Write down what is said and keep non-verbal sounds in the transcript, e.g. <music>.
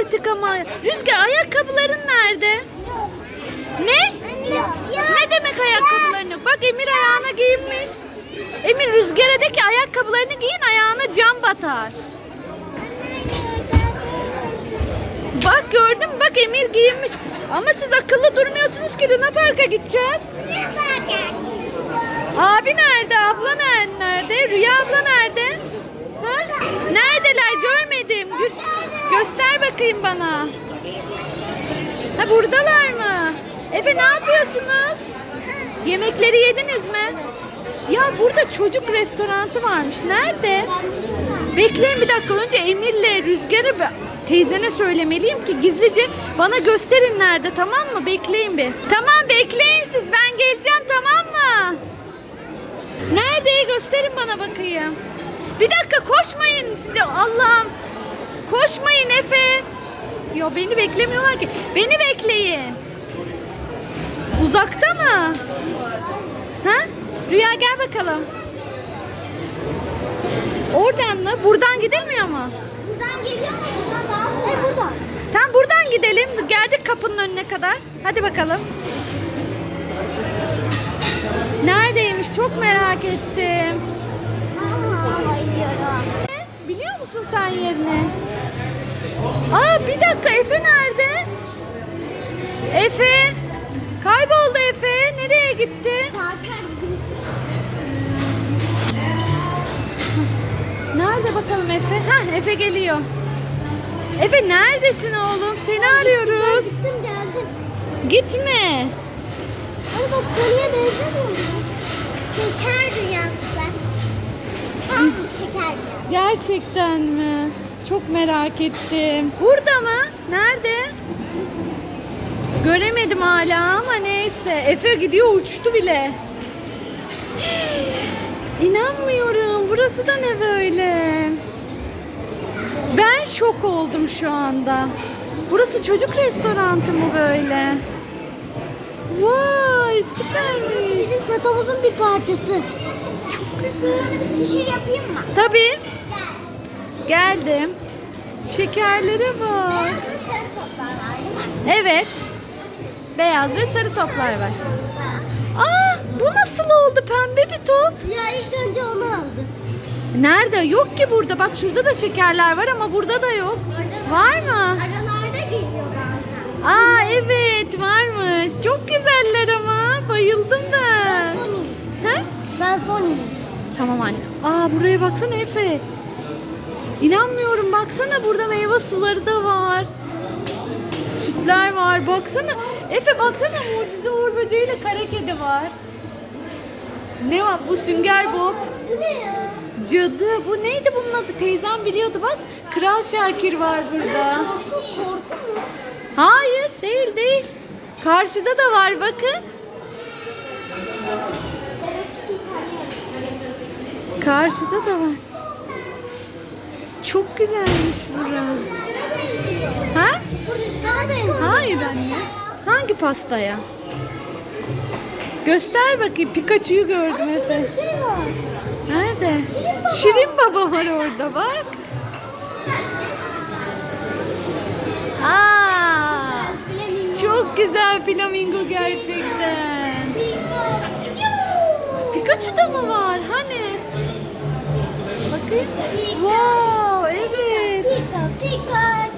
artık ama. Rüzgar ayakkabıların nerede? Ne? Ne demek ayakkabılarını? Bak Emir ayağına giyinmiş. Emir Rüzgar'a de ki ayakkabılarını giyin ayağına cam batar. Bak gördün mü? Bak Emir giyinmiş. Ama siz akıllı durmuyorsunuz ki Luna Park'a gideceğiz. Abi nerede? Abla ner- nerede? Rüya abla nerede? Ha? Gö- göster bakayım bana. Ha buradalar mı? Efe ne yapıyorsunuz? Yemekleri yediniz mi? Ya burada çocuk restoranı varmış. Nerede? Bekleyin bir dakika. Önce Emir'le Rüzgar'ı teyzene söylemeliyim ki gizlice bana gösterin nerede tamam mı? Bekleyin bir. Tamam bekleyin siz. Ben geleceğim tamam mı? Nerede? Gösterin bana bakayım. Bir dakika koşmayın. Size Allah'ım. Koşmayın Efe. Ya beni beklemiyorlar ki. Beni bekleyin. Uzakta mı? Ha? Rüya gel bakalım. Oradan mı? Buradan gidilmiyor mu? Buradan geliyor mu? Buradan. E buradan. Tamam buradan gidelim. Geldik kapının önüne kadar. Hadi bakalım. Neredeymiş? Çok merak ettim. Musun sen yerini? Aa bir dakika Efe nerede? Efe. Kayboldu Efe. Nereye gitti? Nerede bakalım Efe? Hah Efe geliyor. Efe neredesin oğlum? Seni arıyoruz. Gittim geldim. Gitme. Ama bak Sony'e benzemiyor mu? Şeker Gerçekten mi? Çok merak ettim. Burada mı? Nerede? Göremedim hala ama neyse. Efe gidiyor uçtu bile. <gasps> İnanmıyorum. Burası da ne böyle? Ben şok oldum şu anda. Burası çocuk restoranı mı böyle? Vay süpermiş. Bizim fotomuzun bir parçası. Sana bir sihir yapayım mı? Tabii. Geldim. Şekerlere bak. Beyaz ve sarı toplar var değil mi? Evet. Beyaz ve sarı toplar var. Aa, bu nasıl oldu pembe bir top? Ya ilk önce onu aldım. Nerede? Yok ki burada. Bak şurada da şekerler var ama burada da yok. Var mı? Aralarda geliyor bazen. Aa evet varmış. Çok güzeller ama. Bayıldım ben. Sony. He? Ben Sony'yim. Tamam anne. Aa buraya baksana Efe. İnanmıyorum baksana burada meyve suları da var. Sütler var baksana. Efe baksana mucize uğur böceğiyle kara kedi var. Ne var bu sünger bob. Cadı bu neydi bunun adı teyzem biliyordu bak. Kral Şakir var burada. Hayır değil değil. Karşıda da var bakın. Karşıda da var. Çok güzelmiş bura. Ha? Hayır anne. Hangi pastaya? Göster bakayım. Pikachu'yu gördüm Efe. Şey. Nerede? Şirin baba var orada bak. Aa, çok güzel flamingo gerçekten. Pikachu da mı var? 와, 애기. 피커, 피커,